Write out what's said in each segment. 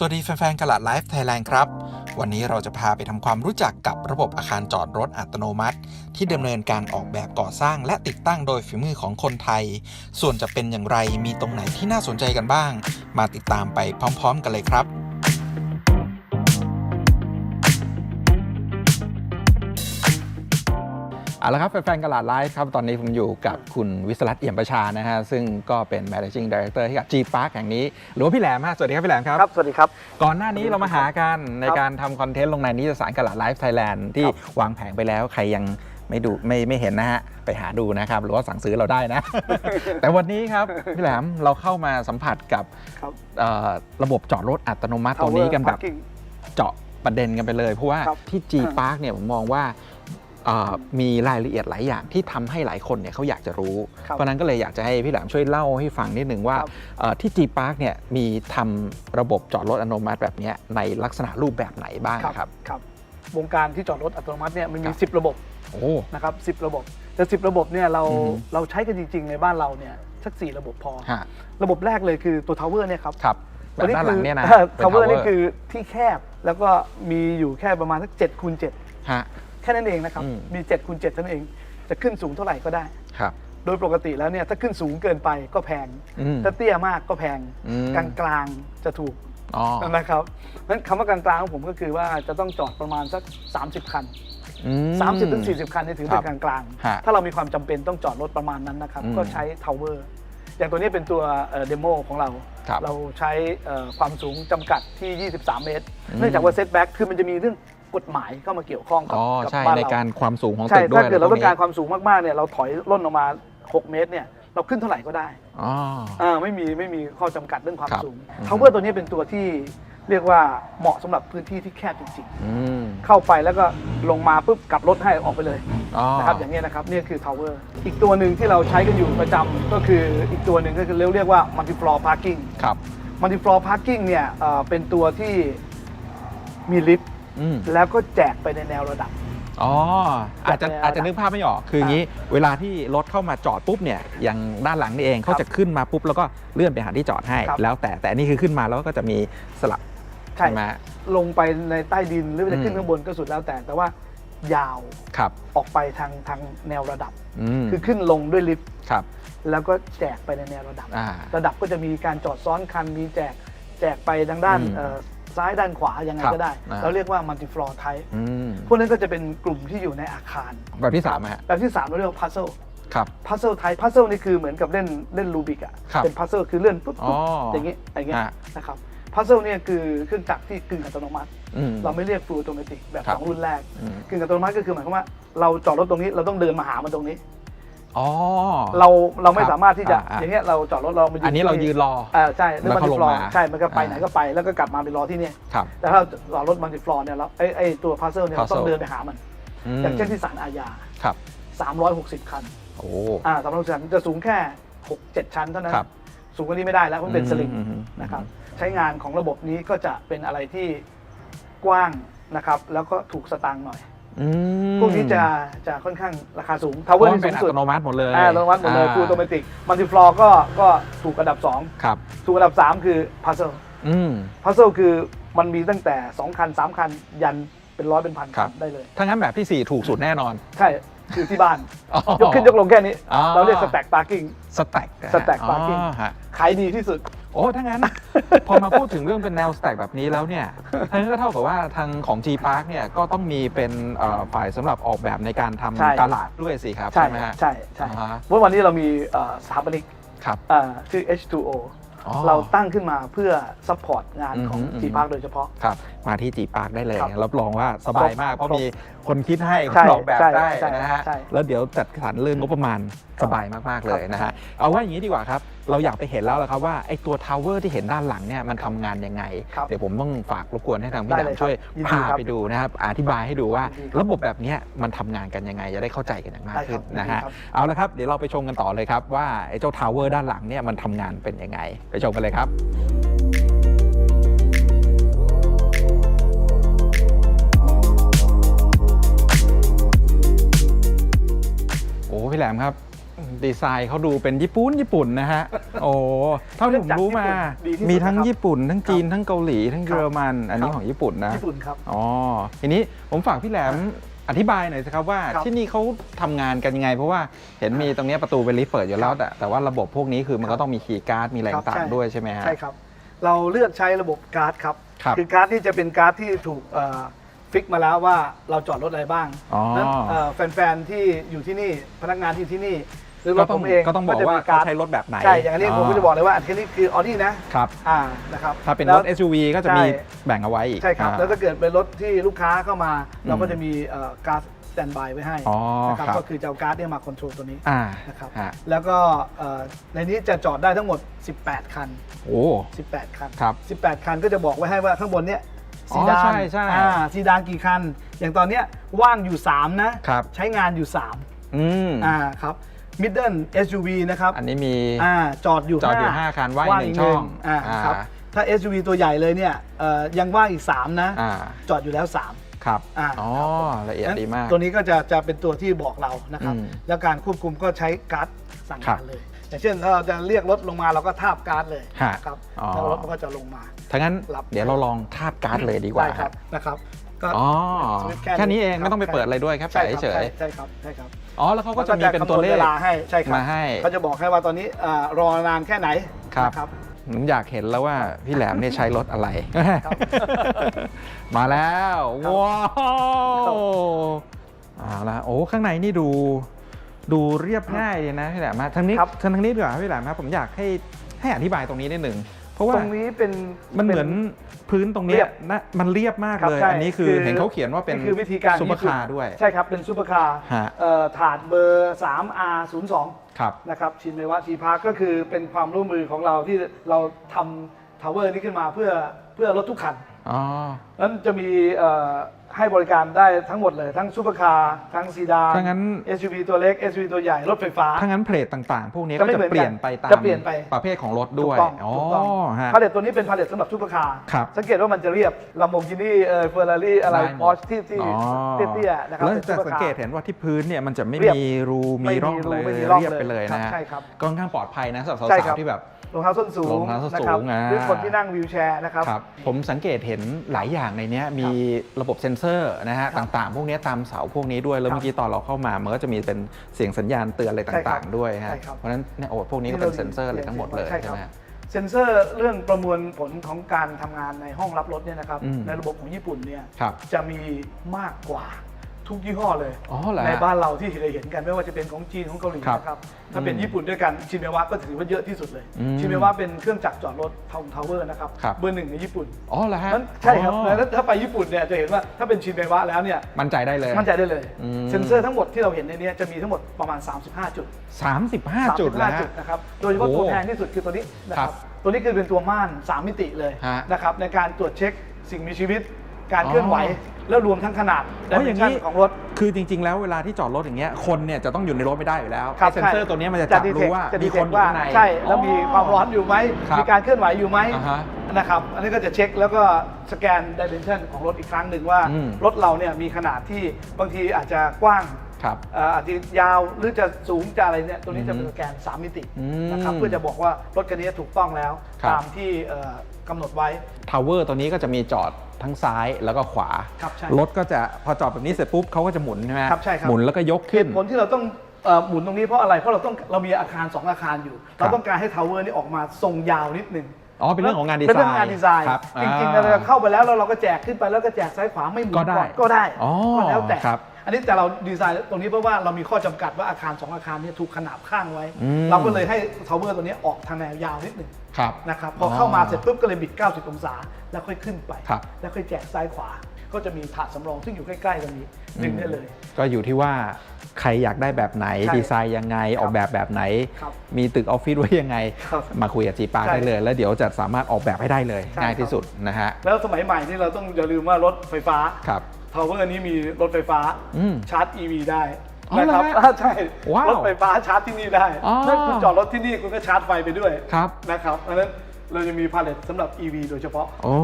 สวัสดีแฟนๆกลาดไลฟ์ไทยแลนด์ครับ วันนี้เราจะพาไปทำความรู้จักกับระบบอาคารจอดรถอัตโนมัติ ที่ดำเนินการออกแบบก่อสร้างและติดตั้งโดยฝีมือของคนไทย ส่วนจะเป็นอย่างไรมีตรงไหนที่น่าสนใจกันบ้าง มาติดตามไปพร้อม ๆ กันเลยครับ เอาละครับแฟนๆกลาดไลฟ์ครับ ตอนนี้ผมอยู่กับคุณวิศรัตน์เอี่ยมประชานะฮะ ซึ่งก็เป็น managing director ให้กับ G Park แห่งนี้ หรือว่าพี่แหลมฮะ สวัสดีครับ พี่แหลมครับ ครับ สวัสดีครับ ก่อนหน้านี้เรามาหากันในครับการทำคอนเทนต์ลงในนิตยสารกลาดไลฟ์ไทยแลนด์ที่ครับวางแผงไปแล้วใครยังไม่ดูไม่ไม่เห็นนะฮะ ไปหาดูนะครับ หรือว่าสั่งซื้อเราได้นะ แต่วันนี้ครับ พี่แหลมเราเข้ามาสัมผัสกับครับเอ่อระบบจอดรถอัตโนมัติตัวนี้กันแบบ Parking เจาะประเด็นกันไปเลย เพราะว่าครับที่ G Park เนี่ยผมมองว่าเอ่อ มีรายละเอียดหลายอย่างที่ทำให้หลายคนเนี่ยเขาอยากจะรู้ครับเพราะฉะนั้นก็เลยอยากจะให้พี่แหลมช่วยเล่าให้ฟังนิดหนึ่งว่าครับเอ่อที่ G Park เนี่ยมีทำระบบจอดรถอัตโนมัติแบบเนี้ยในลักษณะรูปแบบไหนบ้างครับครับวงการที่จอดรถอัตโนมัติเนี่ยมันมีครับ10 ระบบโอ้นะครับ10ระบบแต่10ระบบเนี่ยเราอือฮึเราใช้กันจริง ๆ ในบ้านเราเนี่ยสัก4ระบบพอฮะระบบแรกเลยคือตัวทาวเวอร์เนี่ยครับครับแบบด้านหลังเนี่ยนะทาวเวอร์ป็นี่คือที่แคบแล้วก็มีอยู่แค่ประมาณสัก7คูณ7ฮะแค่นั้นเองนะครับ อืม มี7คูณ7เท่านั้นเอง จะขึ้นสูงเท่าไหร่ก็ได้ ครับ โดยปกติแล้วเนี่ยถ้าขึ้นสูงเกินไปก็แพง อืมถ้าเตี้ยมากก็แพง อืม กลางๆจะถูกอ๋อนะครับนั้นคำว่ากลางๆของผมก็คือว่าจะต้องจอดประมาณสัก 30 คัน อืม30ถึง40 คันนี่ถือเป็นคกรับลางฮะๆถ้าเรามีความจำเป็นต้องจอดรถประมาณนั้นนะครับ อืมก็ใช้ทาวเวอร์ อย่างตัวนี้เป็นตัวเดโมของเรา ครับเราใช้เอ่อความสูงจำกัดที่ 23 เมตรอืมเนื่องจากว่าเซตแบ็กคือมันจะมีเรื่อง กฎหมายเข้ามาเกี่ยวข้องกัอ๋อกัใช่บ้านในเราการความสูงของใช่ตึกด้วยถ้าเกิดเราต้องการะไพความสูงมากๆเนี่ยเราถอยร่นออกมา 6 เมตรเนี่ยเราขึ้นเท่าไหร่ก็ได้ อ๋อ อ่าไม่มีไม่มีข้อจำกัดเรื่องความครับสูงอืม ทาวเวอร์ตัวนี้เป็นตัวที่เรียกว่าเหมาะสำหรับพื้นที่ที่แคบจริงอืมๆ เข้าไปแล้วก็ลงมาปุ๊บกลับรถให้ออกไปเลยอ๋อนะครับอย่างนี้ยนะครับนี่คือทาวเวอร์อีกตัวหนึ่งที่เราใช้กันอยู่ประจำก็คืออีกตัวหนึ่งก็คือเรียกเรียกว่า multi floor parking ครับ multi floor parking เนี่ยเอ่อเป็นตัวที่มีลิฟต์ อืม แล้วก็แจกไปในแนวระดับ อ๋ออาจจะจัดแนวอาจจะนึกภาพไม่ออกคืออย่างนี้ เวลาที่รถเข้ามาจอดปุ๊บเนี่ยอย่างด้านหลังนี่เองเขาจะขึ้นมาปุ๊บแล้วก็เลื่อนไปหาที่จอดให้ ครับ แล้วแต่แต่อันนี่คือขึ้นมาแล้วก็จะมีสลับใช่ใช่ไหมลงไปในใต้ดินหรือจะขึ้อืนมข้างบนก็สุดแล้วแต่ แต่ว่ายาวครับออกไปทางทางแนวระดับ อืมคือขึ้นลงด้วยลิฟต์ครับแล้วก็แจกไปในแนวระดับ อ่า ระดับก็จะมีการจอดซ้อนคันมีแจกแจกไปทางด้านอืม เอ่อ ซ้ายด้านขวายังไงครับก็ได้อ่าเราเรียกว่า multi floor type อืมพวกนั้นก็จะเป็นกลุ่มที่อยู่ในอาคารแบบที่สามอะฮะแบบที่ 3 เราเรียกว่า puzzle ครับ puzzle type puzzle นี่คือเหมือนกับเล่นเล่นรูบิกอะครับเป็น puzzle คือเลื่อนปุ๊บปุ๊บอ๋ออย่างงี้อย่างงี้อ่านะครับ puzzle เนี่ยคือเครื่องจักรที่กึ่งอัตโนมัติ อืม เราไม่เรียก full automatic แบบครับ สองรุ่นแรก อืม กึ่งอัตโนมัติก็คือหมายความว่าเราจอดรถตรงนี้เราต้องเดินมาหามันตรงนี้ อ๋อ เราเราไม่ครับสามารถที่จะอ่าอ่า อย่างเงี้ยเราจอดรถเรามาอันนี้เรายืนรอ อ่าใช่แล้วแล้วมัก็นลติงฟลอร์มาใช่มันก็ไปอ่า ไหนก็ไปแล้วก็กลับมาไปรอที่เนี่ยครับ แต่ถ้าเรารถมัลติฟลอร์เนี่ยเราไอ้ไอ้ตัวพาร์เซลเนี่ยเราต้อง Puzzle เดินไปหามัน มอย่างเช่นที่ศาลอาญา ครับ 360 คัน โอ้ อ่า360คันจะสูงแค่ 6 7 ชั้นเท่านั้น ครับสูงกว่านี้ไม่ได้แล้วเพราะมันเป็นสลิงอืมอืม นะครับ ใช้งานของระบบนี้ก็จะเป็นอะไรที่กว้างนะครับ แล้วก็ถูกสตางค์หน่อยอืม พวกนี้จะจะค่อนข้างราคาสูงทาวเพเวอราะร์มันที่เป็สูนงอัสุดตโนมัติหมดเลยอ่าอัตโนมัติหมดเลยอ่าฟูลโตเมติกมัลติฟลอร์ก็ก็ถูกอันดับ2ครับถูกอันดับ 3 คือพาร์เซลอืมพัซเซิลคือมันมีตั้งแต่ 2 คัน 3 คันยันเป็นร้อยเป็นพันครัคับนได้เลย ถ้างั้นแบบที่ 4 ถูกสุดแน่นอน ใช่ คือที่บ้าน อ๋อยกขึ้นยกลงแค่นี้ อ๋อ เราเรียกสแต็กพาร์กิ้ง สแต็ก Stack parking ฮะขายดีที่สุด โอ้ถ้างั้น พอมาพูดถึงเรื่องเป็นแนวสแต็กแบบนี้แล้วเนี่ยทั้างนั้นก็เท่ากับว่าทางของ G Park เนี่ยก็ต้องมีเป็นเอ่อฝ่ายสำหรับออกแบบในการทำใช่ ตลาดด้วยสิครับ ใช่ไหมฮะ ใช่ใช่อ่าฮะ เพราะวันนี้เรามีเอ่อสถาปนิกครับเอ่อชื่อ H2O อ๋อ เราตั้งขึ้นมาเพื่อซัพพอร์ตงานของอือหือ G Park โดยเฉพาะ ครับ มาที่ G Park ได้เลยครับรับรองว่าสบายมาก เพราะมีคนคิดให้คใช่นออกแบบใช่ได้ใช่นะฮะใช่แล้วเดี๋ยวจัดสรรเรื่องงบประมาณสบายมากๆเลยนะฮะเอาว่าอย่างนี้ดีกว่าครับ เราอยากไปเห็นแล้วละครับว่าไอ้ตัวทาวเวอร์ที่เห็นด้านหลังเนี่ยมันทำงานยังไง ครับเดี๋ยวผมต้องฝากรบกวนให้ทางพี่ได้ดเลยำช่วยครับยินดีพาครับไปดูนะครับ อธิบายให้ดูว่า ยินดีครับระบบแบบเนี้ยมันทำงานกันยังไงจะได้เข้าใจกันอย่างมากได้ครับขึ้นนะฮะยินดีครับ เอาละครับเดี๋ยวเราไปชมกันต่อเลยครับว่าไอ้เจ้าทาวเวอร์ด้านหลังเนี่ยมันทำงานเป็นยังไง ไปชมกันเลยครับ ดีไซน์เขาดูเป็นญี่ปุ่นญี่ปุ่นนะฮะ โอ้เท่าที่ผมรู้มา ดีที่สุดมีทั้งนะครับ ญี่ปุ่น ทั้งจีนครับทั้งเกาหลี ทั้งครัเยบอรมัน อันนี้ครับของญี่ปุ่นนะ ญี่ปุ่นครับ อ๋อ ทีนี้ผมฝากพี่แหลมอธิบายหน่อยสิครับว่าครับที่นี่เขาทำงานกันยังไง เพราะว่าเห็นมีตรงเนี้ยประตูเป็นลิฟต์เปิดอยู่แล้วแต่แต่ว่าระบบพวกนี้คือมันก็ต้องมีคีย์การ์ดมีอะไรครับต่างใช่ ๆด้วยใช่ไหมฮะ ใช่ครับ เราเลือกใช้ระบบการ์ดครับครับอการ์ดนี่จะเป็นการ์ดที่ถูกเอ่อฟิกมาแล้วว่าเราจอดรถอะไรบ้างอ๋อนั้นเอ่อแฟนๆที่อยู่ที่นี่พนักงานที่อยู่ที่นี่ หรือรก็ถต้ผองมเองก็ต้องบอกจะว่ามีเขาใช้รถแบบไหนใช่อย่างนี้ผมก็จะบอกเลยว่าอันนี้คือออดี้นะครับ อ่านะครับถ้าเป็นแล้รวถ SUV ก็จะมีใช่ แบ่งเอาไว้อีกใช่ครับ อ่า แล้วถ้าเกิดเป็นรถที่ลูกค้าเข้ามา เราก็อืมจะมีเอ่อการ์ดสแตนบายไว้ให้อ๋อนะครับครับ ก็คือจะเอาการ์ดเนี่ยมาคอนโทรลตัวนี้อ่านะครับฮะแล้วก็เอ่อในนี้จะจอดได้ทั้งหมด 18 คัน โอ้ 18 คัน ครับ18 คันก็จะบอกไว้ให้ว่าข้างบนเนี้ยอ๋ซีอดานใช่ใช่ อ่าซีดานกี่คัน อย่างตอนเนี้ยว่างอยู่ 3 นะ ครับ ใช้งานอยู่อืม3อ่าครับ middle SUV นะครับอันนี้มีอ่าจอดอยู่จอดอยู่ห้ห้าคันว่างอีกหนึ่งช่องอ่าอ่าครับถ้า SUV ตัวใหญ่เลยเนี่ยเอ่อยังว่างอีก 3 นะอ่าจอดอยู่แล้ว 3ครับอ่าอ๋อ ละเอียดดีมาก ตัวนี้ก็จะจะเป็นตัวที่บอกเรานะครับอืมแล้วการควบคุมก็ใช้การ์ดสั่งครักาบรเลย อย่างเช่นถ้าเราจะเรียกรถลงมาเราก็ทาบการ์ดเลยฮะครับอ๋อแล้วรถมันก็จะลงมาถ้างั้นรับเดี๋ยวเราลองทาบการ์ดเลยดีกว่าได้ครับนะครับ ก็อ๋อสวิตช์แค่นี้เองครับไม่ต้องไปเปิดอะไรด้วยแค่ใช่แปะครับเฉยใช่ครับใช่ครับๆอ๋อแล้วเขาก็จะมีเป็นตัวเลข ขาจะคำวณเวลาให้ใช่ครับมาให้ เขาจะบอกให้ว่าตอนนี้อ่ารอนานแค่ไหนครับ นะครับ ผมอยากเห็นแล้วว่าพี่แหลมเนี่ยใช้รถอะไร ครับมาแล้วครับว้าครับวเอาละโอ้ข้างในนี่ดู ดูเรียบง่ายเลยนะพี่แหลมฮะทางนี้ครับทางนี้ดีกว่าพี่แหลมครับผมอยากให้ให้อธิบายตรงนี้นิดหนึ่ง เพราะว่าตรงนี้เป็นมันเหมือนพื้นตรงเนี้เรียยบนะมันเรียบมากครับเลยใช่อันนี้คือเห็นเขาเขียนว่าเป็นนี่คือวิธีการซุปเปอร์ญี่ปุ่นคาร์ด้วย ใช่ครับ เป็นซูเปอร์คาร์ฮะเอ่อถาดเบอร์ 3R02 ครับนะครับชินเมวะทีพาร์คก็คือเป็นความร่วมมือของเราที่เราทำทาวเวอร์นี้ขึ้นมาเพื่อเพื่อรถทุกคันอ๋อนั้นจะมีเอ่อ ให้บริการได้ทั้งหมดเลย ทั้งซูเปอร์คาร์ทั้งซีดานถ้างั้น SUV ตัวเล็ก SUV ตัวใหญ่ รถไฟฟ้า ถ้างั้นเพลทต่างๆ พวกนี้จะก็ไม่จะเหมือนกันเปลี่ยนไปตามจะเปลี่ยนไปประเภทของรถถูด้วกยต้องอ๋อถูกต้องฮะพาเลตตัวนี้เป็นพาเลตสำหรับซูเปอร์คาร์ครับสังเกตว่ามันจะเรียบลัมโบกินี่เอ่อเฟอร์รารี่อะไรได้หมดพอชที่ที่อ๋อเตี้ยๆนะครับแล้วเป็นจะซุปปอร์สังคาร์เกตเห็นว่าที่พื้นเนี่ยมันจะไม่เรียบมีรูมีไม่มีร่องรูเลยไม่มีร่องเรียบไปเลยเลยนะฮะใช่ครับก็ค่อนข้างปลอดภัยนะสำหรับใช่สาครัวบๆที่แบบ รองเท้าส้นสูงรองเท้าส้นสูงนะครับอ่าหรือคนที่นั่งวีลแชร์นะครับครับ ผมสังเกตเห็นหลายอย่างในเนี้ยมีระบบเซ็นเซอร์นะฮะครับต่างๆ พวกเนี้ยตามเสาพวกนี้ด้วย แล้วครับเมื่อกี้ตอนเราเข้ามามันก็จะมีเป็นเสียงสัญญาณเตือนอะไรใช่ครัต่าบงๆ ด้วยฮะใช่ครับเพราะฉะนั้นเนี่ยโอ้พวกนี้ก็เป็นเซ็นเซอร์เลยทั้งหมดเลยใช่ใช่ครับไหมฮะเซ็นเซอร์เรื่องประมวลผลของการทำงานในห้องรับรถเนี่ยนะครับอืมในระบบของญี่ปุ่นเนี่ยครับจะมีมากกว่า ทุกยี่ห้อเลย อ๋อเหรอฮะในบ้านเราที่เคยเห็นกันไม่ว่าจะเป็นของจีนของเกาหลีครับนะครับถ้าเป็นอืมญี่ปุ่นด้วยกันชินเมวะก็ถือว่าเยอะที่สุดเลย อืมชินเมวะเป็นเครื่องจักรจอดรถทาวทาวเวอร์นะครับครับ เบอร์หนึ่งในญี่ปุ่นอ๋อเหรอฮะนั้นใช่ครับอ๋อแล้วถ้าไปญี่ปุ่นเนี่ยจะเห็นว่าถ้าเป็นชินเมวะแล้วเนี่ยมั่นใจได้เลย มั่นใจได้เลยอืม เซ็นเซอร์ทั้งหมดที่เราเห็นในเนี้ยจะมีทั้งหมดประมาณ 35 จุด 35 จุดแล้ว35ฮะจุดนะครับโดยเฉพาะโอ้ตัวแพงที่สุดคือตัวนี้นะคครัรับบตัวนี้คือเป็นตัวม่าน 3 มิติเลยฮะนะครับในการตรวจเช็คสิ่งมีชีวิต การอ๋อเคลื่อนไหว แล้วรวมทั้งขนาดอ๋ออย่างนี้ dimension ของรถ คือจริง ๆ แล้วเวลาที่จอดรถอย่างเงี้ยคนเนี่ยจะต้องอยู่ในรถไม่ได้อยู่แล้วครับไอ้เซ็นเซอร์ใช่ ตัวเนี้ยมันจะจับ detect รู้ว่าจะมี detect คนอยู่ข้างใน ใช่ แล้วมีความร้อนอยู่ไหมครับมีการเคลื่อนไหวอยู่ไหมอ่าฮะนะครับอันนี้ก็จะเช็คแล้วก็สแกน dimension ของรถอีกครั้งหนึ่งว่า อืมรถเราเนี่ยมีขนาดที่บางทีอาจจะกว้าง ครับเอ่ออาจจะยาวหรือจะสูงจะอะไรเนี่ยตัวนี้จะเป็นอืมสแกน 3 มิติอืมนะครับเพื่อจะบอกว่ารถคันนี้ถูกต้องแล้วครับตามที่เอ่อกำหนดไว้ทาวเวอร์ตัวนี้ก็จะมีจอดทั้งซ้ายแล้วก็ขวาครับใช่รถก็จะพอจอดแบบนี้เสร็จปุ๊บเขาก็จะหมุนใช่ไหมครับใช่ครับหมุนแล้วก็ยกเหขึ้นตุผลที่เราต้องเอ่อหมุนตรงนี้เพราะอะไรเพราะเราต้องเรามีอาคาร 2 อาคารอยู่ครับเราต้องการให้ทาวเวอร์นี้ออกมาทรงยาวนิดหนึ่ง อ๋อเป็นเรื่องของงานดีไซน์เป็นเรื่องของงานดีไซน์ครับจริงๆอ่าเราเข้าไปแล้วแล้วเราก็แจกขึ้นไปแล้วก็แจกซ้ายขวาไม่หมุนก็ได้อนก็ได้อ๋อก็แล้วแต่ครับอันนี้แต่เราดีไซน์ตรงนี้เพราะว่าเรามีข้อจำกัดว่าอาคาร 2 อาคารเนี้ถูกขนาบข้างไว้อืมเราก็เลยให้ทาวเวอร์ตัวนี้ออกทางแนวยาวนิดหนึ่งครับนะครับพอเข้ามาเสร็จปุ๊บก็เลยบิด 90 องศา แล้วค่อยขึ้นไปครับแล้วค่อยแจกซ้ายขวา ก็จะมีถาดสำรองซึ่งอยู่ใกล้ๆตรงนี้ดึงได้เลย ก็อยู่ที่ว่าใครอยากได้แบบไหนใช่ดีไซน์ยังไงออกแบบแบบไหน ครับมีตึกออฟฟิศไว้ยังไง ครับมาคุยกับจีปาใช่ได้เลย แล้วเดี๋ยวจะสามารถออกแบบให้ได้เลยใช่ง่ายครับ ที่สุดนะฮะแล้วสมัยใหม่นี่เราต้องอย่าลืมว่ารถไฟฟ้า ครับทาวเวอร์นี้มีรถไฟฟ้าอืมชาร์จ EV ได้อ๋อนะครับเหรอฮะอ่าใช่ว้าวรถไฟฟ้าชาร์จที่นี่ได้อ๋อ ถ้าคุณจอดรถที่นี่คุณก็ชาร์จไฟไปด้วยครับ นะครับเพราะฉะนั้น เราจะมีพาเลตสำหรับ EV โดยเฉพาะโอ้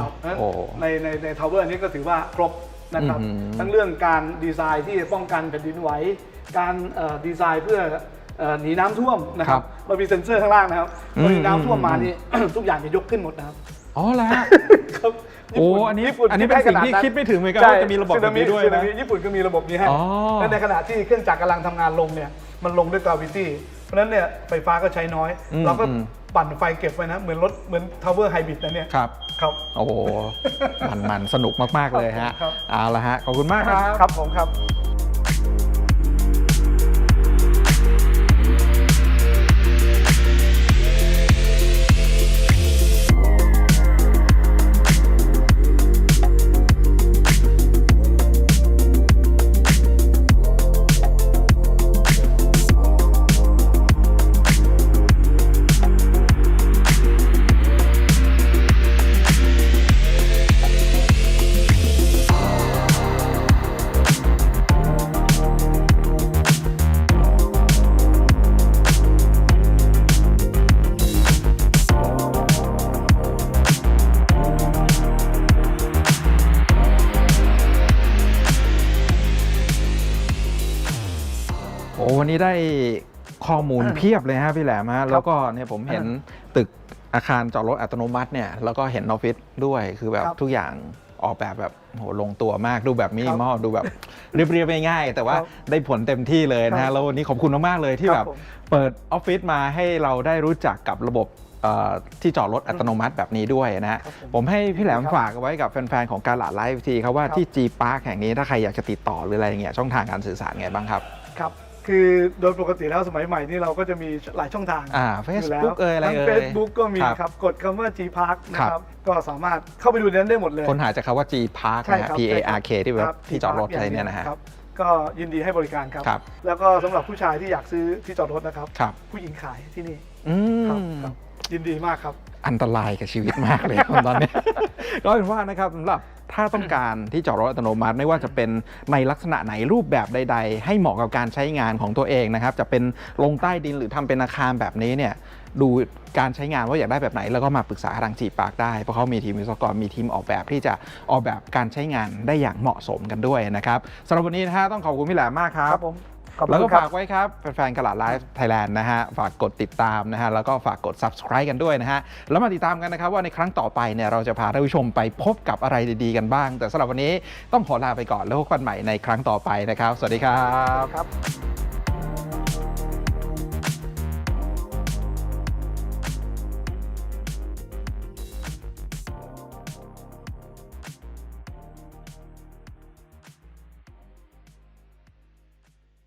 ครับเพราะฉะนั้นโอ้ ในในในทาวเวอร์นี้ก็ถือว่าครบนะครับ อื้อหือทั้งเรื่องการดีไซน์ที่ป้องกันแผ่นดินไหว การเอ่อดีไซน์เพื่อเอ่อหนีน้ำท่วมนะคครัรับบเรามีเซ็นเซอร์ข้างล่างนะครับอืม พอมีน้ำท่วมมาอืมนี่ ทุกอย่างจะยกขึ้นหมดนะครับ อ๋อแล้ว ครับโอ้ญี่ปุ่อันนี้ญี่ปุ่อันนี้เป็นสิ่งที่คิดไม่ถึงเหมือนกันใช่ว่าจะมีระบบแบบนี้ด้วยสึนะสึญี่ปุ่นก็มีระบบนี้ให้อ๋อและในขณะที่เครื่องจักรกำลังทำงานลงเนี่ยมันลงด้วยกราวิตี้ เพราะฉะนั้นเนี่ยไฟฟ้าก็ใช้น้อย อืมเราก็อืม ปั่นไฟเก็บไว้นะ เหมือนรถเหมือนทาวเวอร์ไฮบริดนะเนี่ยครับ ครับ โอ้โห มันมันสนุกมาก ๆ เลยฮะ ครับ เอาละฮะ ขอบคุณมากครับ ครับผมครับ ได้ข้อมูลเพียบเลยฮะพี่แหลมฮะแล้วก็เนี่ยผมเห็นตึกอาคารจอดรถอัตโนมัติเนี่ยแล้วก็เห็นออฟฟิศด้วยคือแบบครับทุกอย่างออกแบบแบบโหลงตัวมากดูแบบมินิมอลดูแบบเรียบๆง่ายๆแต่ว่าครับได้ผลเต็มที่เลยนะครัฮะบแล้ววันนี้ขอบคุณมากๆเลยที่คแบรับบผมเปิดออฟฟิศมาให้เราได้รู้จักกับระบบเอ่อที่จอดรถอัตโนมัติแบบนี้ด้วยนะฮะครับผมผมให้พี่แหลมครับฝากเอาไว้กับแฟนๆ ของการหลาดไลฟ์ทีครับว่าครับที่ G Park แห่งนี้ถ้าใครอยากจะติดต่อหรืออะไรอย่างเงี้ยช่องทางการสื่อสารไงบ้างครับ ครับ คือโดยปกติแล้วสมัยใหม่นี่เราก็จะมีหลายช่องทางอ่าอยู่แล้ว Facebook เอ่ยอะไรทั้งเอ่ย Facebook ก็มีครับครับ กดคำว่า G Park นะคครัรับบก็สามารถเข้าไปดูในนั้นได้หมดเลยค้นหาจากคำว่า G Park ใช่นะฮะ ครับ P A R K ที่แบครับบที่จอดรถ G อะไร Park เนี่ยนะฮะ ครับก็ยินดีให้บริการครับ ครับ แล้วก็สำหรับผู้ชายที่อยากซื้อที่จอดรถนะครับ ครับผู้หญิงขายที่นี่ อืครับมครับ ยินดีมากครับ อันตรายกับชีวิตมากเลยตอนนี้ ก็เป็นว่านะครับสำหรับถ้าต้องการที่จอดรถอัตโนมัติไม่ว่าจะเป็นในลักษณะไหนรูปแบบใด ๆ ให้เหมาะกับการใช้งานของตัวเองนะครับ จะเป็นลงใต้ดินหรือทำเป็นอาคารแบบนี้เนี่ยดูการใช้งานว่าอยากได้แบบไหน แล้วก็มาปรึกษาทางจีปากได้ เพราะเขามีทีมวิศวกรมีทีมออกแบบที่จะออกแบบการใช้งานได้อย่างเหมาะสมกันด้วยนะครับสำหรับวันนี้นะฮะต้องขอบคุณพี่แหลมมากครับครับผม ขอบคุณแล้วก็ครับ ฝากไว้ครับ แฟนๆกระลาดไลฟ์ไทยแลนด์นะฮะ ฝากกดติดตามนะฮะ แล้วก็ฝากกด subscribe กันด้วยนะฮะ แล้วมาติดตามกันนะครับว่าในครั้งต่อไปเนี่ยเราจะพาท่านผู้ชมไปพบกับอะไรดีๆกันบ้าง แต่สำหรับวันนี้ต้องขอลาไปก่อนแล้วพบกันใหม่ในครั้งต่อไปนะครับ สวัสดีครับ ครับ